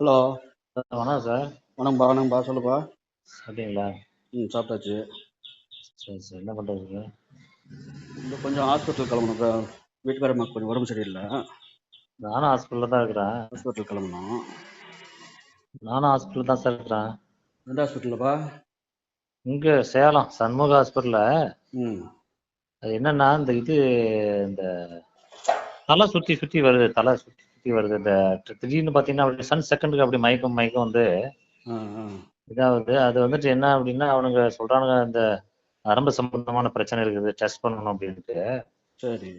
Hello. Sir வணக்கம் sir. வணக்கம்பா வணக்கம்பா சொல்லுப்பா. சாப்பிட்டீங்களா? ம் சாப்பிட்டாச்சு. சரி சரி. என்ன பண்ணுறதுங்க இந்த கொஞ்சம் ஹாஸ்பிட்டல் கிளம்பணும் வீட்டுக்காரம்மாக்கு கொஞ்சம் உடம்பு சரியில்லை. நானும் ஹாஸ்பிட்டலில் தான் இருக்கிறேன். ஹாஸ்பிட்டல் கிளம்பணும். நானும் ஹாஸ்பிட்டலில் தான் சார் இருக்கிறேன். எந்த ஹாஸ்பிட்டலுப்பா இங்கே சேலம் சண்முக ஹாஸ்பிட்டலில். ம். அது என்னன்னா இந்த இது இந்த தலை சுற்றி சுற்றி வருது தலை சுற்றி சுற்றி வருது. இந்த திடீர்னு பார்த்தீங்கன்னா அப்படி சன் செகண்டுக்கு அப்படி மயக்கம் மயக்கம் வந்து இதாகுது. அது வந்துட்டு என்ன அப்படின்னா அவனுங்க சொல்கிறானுங்க இந்த நரம்பு சம்பந்தமான பிரச்சனை இருக்குது. டெஸ்ட் பண்ணணும் அப்படின்ட்டு. சரி.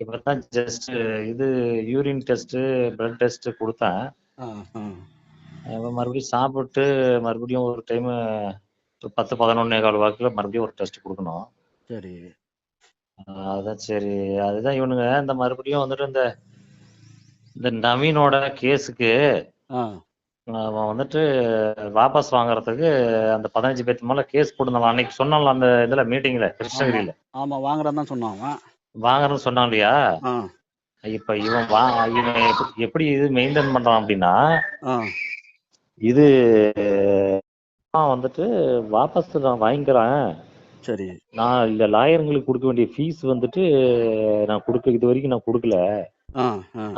இப்போ தான் ஜஸ்ட் இது யூரின் டெஸ்ட்டு பிளட் டெஸ்ட்டு கொடுத்தேன். மறுபடியும் சாப்பிட்டு மறுபடியும் ஒரு டைமு பத்து பதினொன்னே கால் வாக்கில் மறுபடியும் ஒரு டெஸ்ட் கொடுக்கணும். சரி. அதான் சரி. அதுதான் இவனுங்க. இந்த மறுபடியும் வந்துட்டு இந்த இந்த நவீனோட கேஸுக்கு அவன் வந்துட்டு வாபஸ் வாங்குறதுக்கு அந்த பதினஞ்சு பேர்த்து மேல கேஸ் போட்டுருந்தான் அன்னைக்கு சொன்னான்ல அந்த இதுல மீட்டிங்ல கிருஷ்ணகிரியில. ஆமாம் வாங்குறான்னு தான் சொன்னான் வாங்குறேன்னு சொன்னான் இல்லையா இப்ப இவன் வா இவன் எப்படி- இது மெயின்டைன் பண்றான் அப்படின்னா இது வந்துட்டு வாபஸ் நான் வாங்கிக்கிறேன். சரி. நான் இல்ல லாயருங்களுக்கு கொடுக்க வேண்டிய ஃபீஸ் வந்துட்டு நான் கொடுக்க இது வரைக்கும் நான் கொடுக்கல.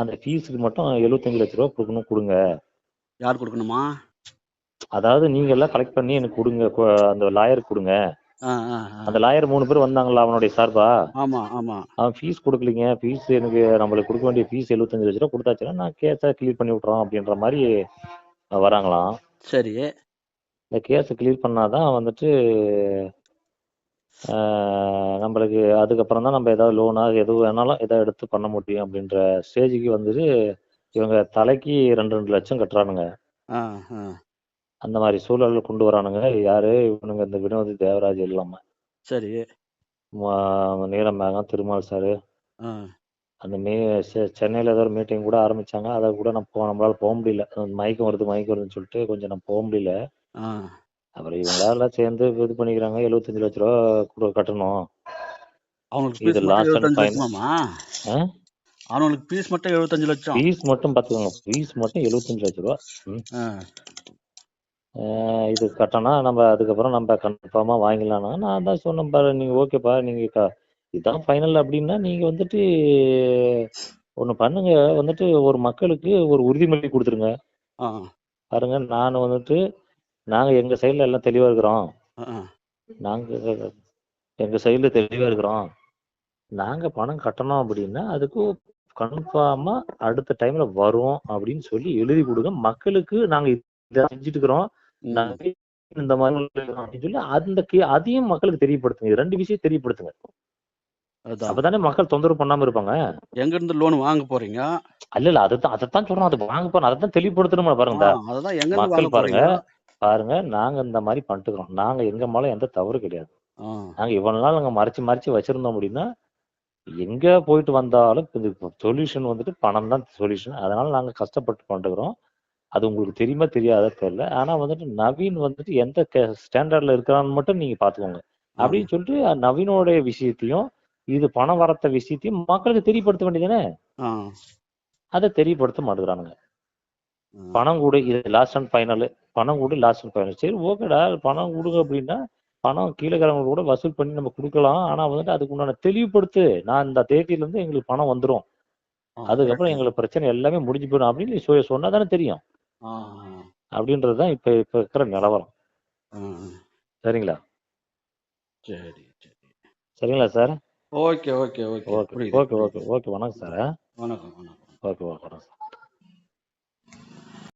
அந்த ஃபீஸுக்கு மட்டும் எழுபத்தஞ்சு லட்ச ரூபா கொடுக்கணும் கொடுங்க. யார் கொடுக்கணுமா? அதாவது நீங்க எல்லாம் கலெக்ட் பண்ணி எனக்கு கொடுங்க அந்த லாயருக்கு கொடுங்க. அந்த லாயர் மூணு பேர் வந்தாங்களா அவனுடைய சார்பா? ஆமாம் ஆமாம் அவன் ஃபீஸ் கொடுக்கலீங்க ஃபீஸ் எனக்கு நம்மளுக்கு கொடுக்க வேண்டிய ஃபீஸ் எழுபத்தஞ்சு லட்ச ரூபா கொடுத்தாச்சுன்னா நான் கேஸை கிளியர் பண்ணி விட்றோம் அப்படின்ற மாதிரி வராங்களாம். சரி. இந்த கேஸை கிளியர் பண்ணாதான் வந்துட்டு நம்மளுக்கு அதுக்கப்புறம் தான் நம்ம ஏதாவது லோனா எது வேணாலும் எதாவது எடுத்து பண்ண முடியும் அப்படின்ற ஸ்டேஜுக்கு வந்துட்டு இவங்க தலைக்கு ரெண்டு ரெண்டு லட்சம் கட்டுறானுங்க. அந்த மாதிரி சூழல்ல கொண்டு வரானுங்க. யாரு? இவனுங்க இந்த வினோத் தேவராஜ் இல்லாம. சரி. ம- நீலமேகம் திருமால் சார் அந்த மே சென்னையில ஏதோ ஒரு மீட்டிங் கூட ஆரம்பிச்சாங்க. அதை கூட நான் போ நம்மளால போக முடியல. மயக்கம் வருது மயக்கம் வருதுன்னு சொல்லிட்டு கொஞ்சம் நான் போக முடியல. அப்புறம் இவங்களால சேர்ந்து இது பண்ணிக்கிறாங்க. எழுபத்தஞ்சு லட்ச ரூபா கூட கட்டணும். அவனுக்கு இது final. லட்சமாமா ஆ? அவனுக்கு ஃபீஸ் மட்டும் எழுபத்தஞ்சு லட்சம். ஃபீஸ் மட்டும் பார்த்துக்கோங்க. ஃபீஸ் மட்டும் எழுபத்தஞ்சு லட்ச ரூபா. இது கட்டணா நம்ம அதுக்கப்புறம் நம்ம கன்ஃபார்மா வாங்கிடலாம்னா நான் தான் சொன்னேன் பாரு. நீங்க ஓகேப்பா நீங்க இதுதான் ஃபைனல் அப்படின்னா நீங்க வந்துட்டு ஒண்ணு பண்ணுங்க. வந்துட்டு ஒரு மக்களுக்கு ஒரு உறுதிமொழி கொடுத்துருங்க. பாருங்க நான் வந்துட்டு நாங்க எங்க சைடுல எல்லாம் தெளிவா இருக்கிறோம். நாங்க எங்க சைடுல தெளிவா இருக்கிறோம். நாங்க பணம் கட்டணும் அப்படின்னா அதுக்கு கன்ஃபார்மா அடுத்த டைம்ல வரும் அப்படின்னு சொல்லி எழுதி கொடுங்க. மக்களுக்கு நாங்க இதை செஞ்சுட்டு இருக்கிறோம். நாங்க இந்த மாதிரி அப்படின்னு சொல்லி அந்த அதையும் மக்களுக்கு தெரியப்படுத்துங்க. ரெண்டு விஷயம் தெரியப்படுத்துங்க. அதான். அப்பதானே மக்கள் தொந்தரவு பண்ணாம இருப்பாங்க. எங்க இருந்து லோன் வாங்க போறீங்க? அல்ல இல்ல அதுதான் அதைத்தான் சொல்றோம். அது வாங்க போறோம். அதைத்தான் தெளிவுபடுத்தணும் பாருங்க மக்கள் பாருங்க. பாருங்க நாங்க இந்த மாதிரி பண்ணிட்டுக்கிறோம். நாங்க எங்க மேல எந்த தவறு கிடையாது. நாங்க இவ்வளவு நாள் நாங்க மறைச்சு மறைச்சு வச்சிருந்தோம் அப்படின்னா எங்க போயிட்டு வந்தாலும் சொல்யூஷன் வந்துட்டு பணம் தான் சொல்யூஷன் அதனால நாங்க கஷ்டப்பட்டு பண்ணிட்டுக்கிறோம். அது உங்களுக்கு தெரியுமா தெரியாத தெரியல. ஆனா வந்துட்டு நவீன் வந்துட்டு எந்த ஸ்டாண்டர்ட்ல இருக்கிறான்னு மட்டும் நீங்க பாத்துக்கோங்க. அப்படின்னு சொல்லிட்டு நவீனோட விஷயத்தையும் இது பணம் வரத்த விஷயத்தையும் மக்களுக்கு தெரியப்படுத்த வேண்டியதானே அதை தெரியப்படுத்த மாட்டேங்கிறானுங்க. பணம் கொடு இது லாஸ்ட் அண்ட் ஃபைனல் பணம் கொடு லாஸ்ட் அண்ட் ஃபைனல் சரி ஓகேடா பணம் கொடுங்க அப்படின்னா பணம் கீழேக்கிறவங்க கூட வசூல் பண்ணி நம்ம கொடுக்கலாம். ஆனா வந்துட்டு அதுக்கு உண்டான தெளிவுபடுத்து நான் இந்த தேதியில இருந்து எங்களுக்கு பணம் வந்துரும். ஆ, அதுக்கப்புறம் எங்களுக்கு பிரச்சனை எல்லாமே முடிஞ்சு போயிடும் அப்படின்னு நீ சொ- சொன்னாதானே தெரியும். ஆ, அப்படின்றதுதான் இப்ப இப்ப இருக்கிற நிலவரம். சரிங்களா? சரி சரி. சரிங்களா sir? Okay okay okay. Okay okay okay okay. வணக்கம் சார். வணக்கம் வணக்கம். ஓகே ஓகே வணக்கம்